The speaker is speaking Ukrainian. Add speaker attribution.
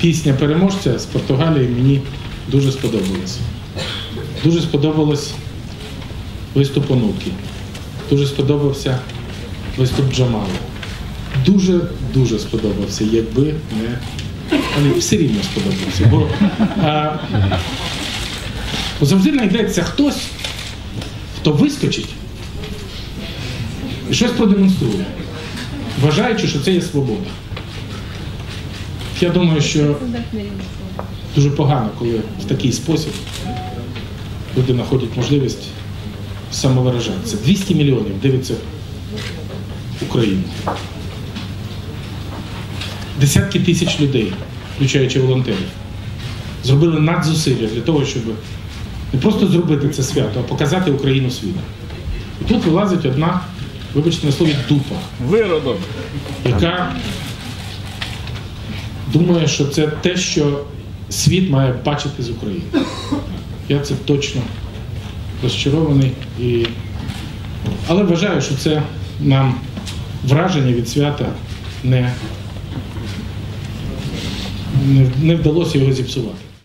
Speaker 1: пісня переможця з Португалії мені дуже сподобалась. Дуже сподобалось виступ Онуки. Дуже сподобався виступ Джамала. Дуже дуже сподобався, якби не. Але все рівно сподобався. Бо а, завжди знайдеться хтось, хто вискочить і щось продемонструє, вважаючи, що це є свобода. Я думаю, що дуже погано, коли в такий спосіб люди знаходять можливість самовиражатися. 200 мільйонів дивиться Україну. Десятки тисяч людей, включаючи волонтерів, зробили надзусилля для того, щоб не просто зробити це свято, а показати Україну світу. І тут вилазить одна, вибачте на слові, дупа,
Speaker 2: Виродок.
Speaker 1: яка думає, що це те, що світ має бачити з України. Я це точно розчарований. І... Але вважаю, що це нам враження від свята не, не вдалося його зіпсувати.